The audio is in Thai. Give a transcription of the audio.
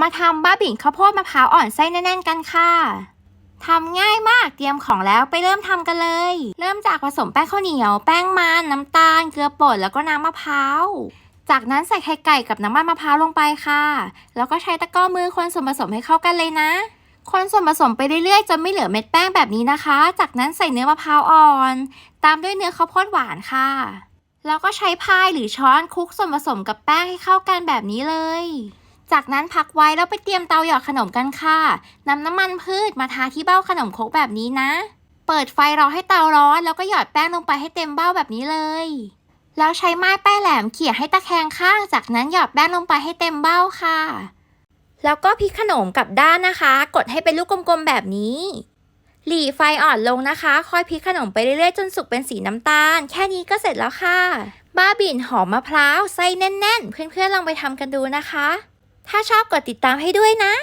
มาทำบ้าบิ่นข้าวโพดมะพร้าวอ่อนไส้แน่นๆกันค่ะทำง่ายมากเตรียมของแล้วไปเริ่มทำกันเลย เริ่มจากผสมแป้งข้าวเหนียว แป้งมัน น้ำตาล เกลือป่นแล้วก็น้ำมะพร้าว จากนั้นใส่ไข่ไก่กับน้ำมันมะพร้าวลงไปค่ะ แล้วก็ใช้ตะกร้อมือคนส่วนผสมให้เข้ากันเลยนะ คนส่วนผสมไปเรื่อยๆจนไม่เหลือเม็ดแป้งแบบนี้นะคะ จากนั้นใส่เนื้อมะพร้าวอ่อน ตามด้วยเนื้อข้าวโพดหวานค่ะ แล้วก็ใช้พายหรือช้อนคลุกส่วนผสมกับแป้งให้เข้ากันแบบนี้เลย จากนั้นพักไว้แล้วไปเตรียมเตาหยอดขนมกันค่ะนำน้ำมันพืชมาทาที่เบ้าขนมครกแบบนี้นะ เปิดไฟรอให้เตาร้อนแล้วก็หยอดแป้งลงไปให้เต็มเบ้าแบบนี้เลย แล้วใช้ไม้แป้แหลมเขี่ยให้ตะแคงข้าง จากนั้นหยอดแป้งลงไปให้เต็มเบ้าค่ะ แล้วก็พลิกขนมกลับด้านนะคะ กดให้เป็นลูกกลมๆแบบนี้ หลีไฟอ่อนลงนะคะ ค่อยพลิกขนมไปเรื่อยๆจนสุกเป็นสีน้ำตาล แค่นี้ก็เสร็จแล้วค่ะ บ้าบิ่นหอมมะพร้าวไส้แน่นๆ เพื่อนๆลองไปทำกันดูนะคะ ถ้าชอบกดติดตามให้ด้วยนะ